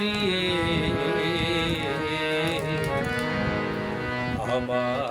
প্রিয়ে আমার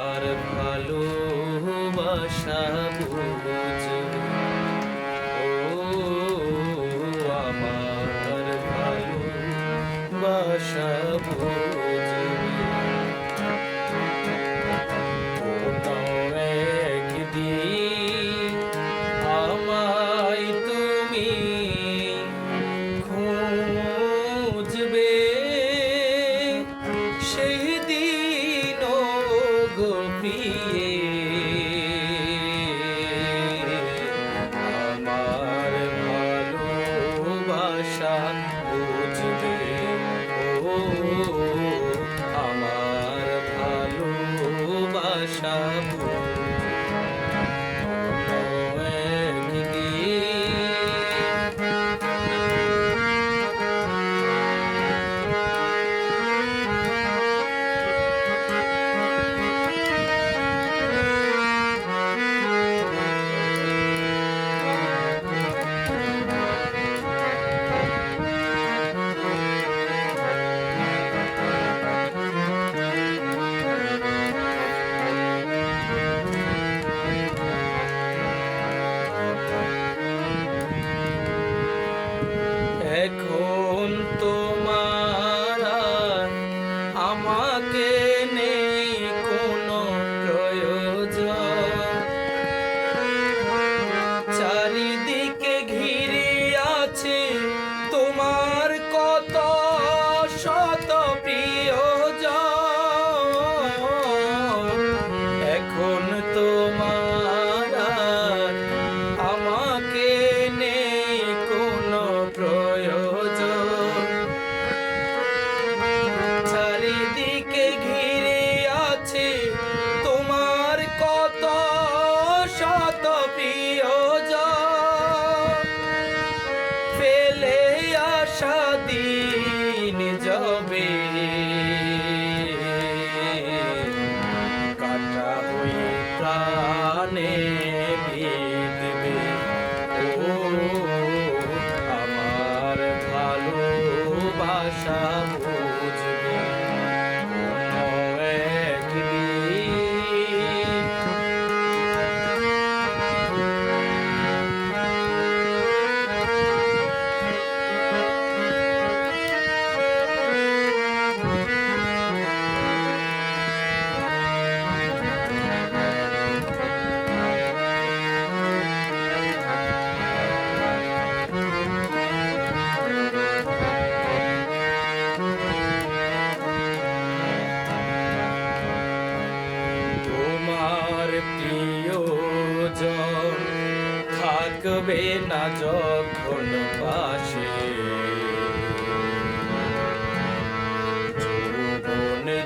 থাকবে না যখন পাশে।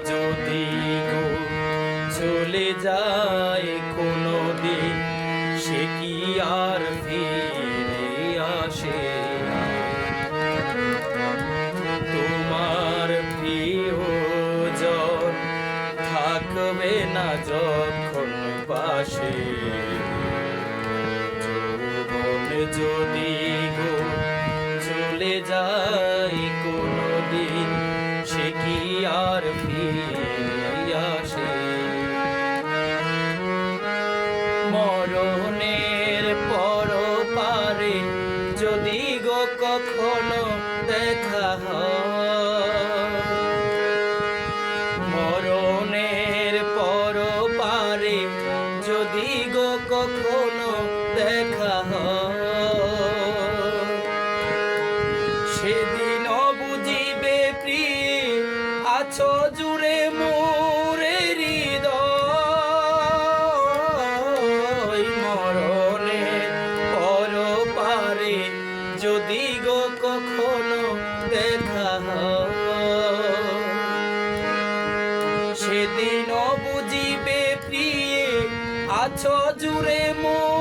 যদি চলে যায় কোনো দিন সে কি আর ফিরে আসে? তোমার প্রিয়জন থাকবে না যখন পাশে। আবার মরণের পর পারে যদি গো কখনো দেখা মরণের পর পারে যদি গো কখনো দেখা হয়। সেদিন বুঝিবে প্রিয়ে আছো জুড়ে মন